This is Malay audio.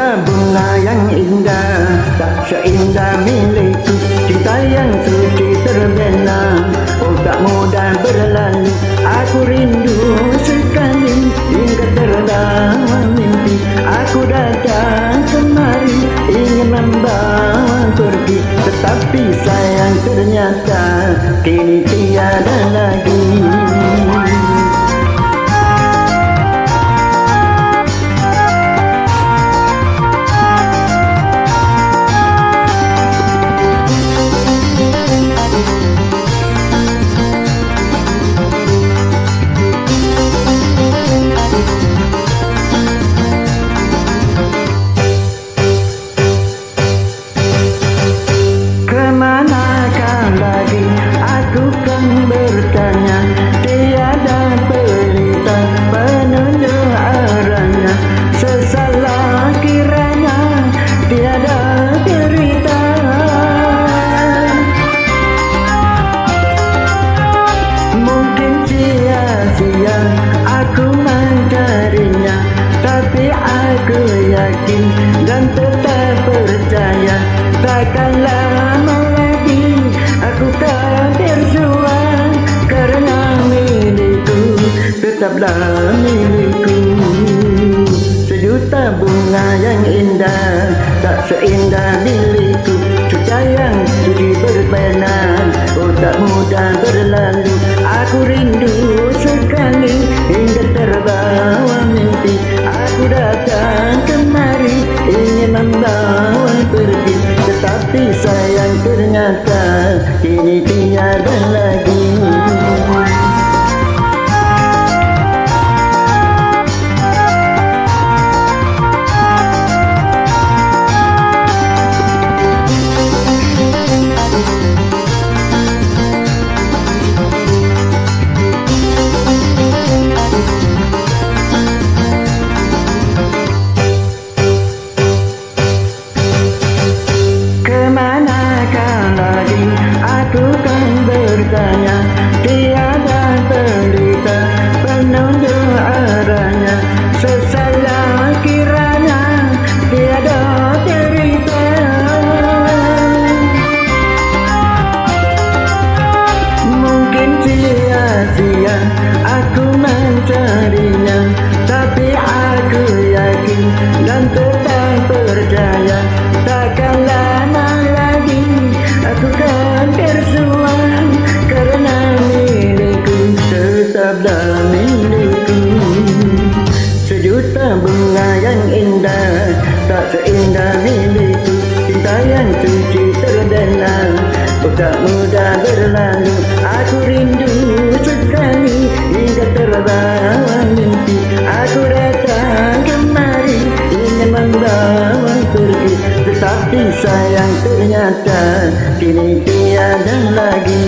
cinta bunga yang indah tak seindah milikku cinta yang suci terbina oh tak mudah berlalu aku rindu sekali hingga terdalam mimpi. Aku datang kemari ingin membawa pergi tetapi sayang ternyata kini tiada lagi. Aku yakin dan tetap percaya Takkan lama lagi aku tak tersuang Karena milikku. Tetaplah milikku. Sejuta bunga yang indah Tak seindah milikku. Cuca yang suci berpenan Oh tak mudah berlalu Aku rindu sekali Hingga terbawa ternyata Kini tiada aku mencarinya Tapi aku yakin dan tetap percaya Takkan lama lagi aku kan tersuang Karena milikku tetaplah milikku. Sejuta bunga yang indah Tak seindah milikku. Cinta yang suci terbenam Oh tak mudah berlalu Aku membawa pergi Tetapi sayang ternyata Kini tiada lagi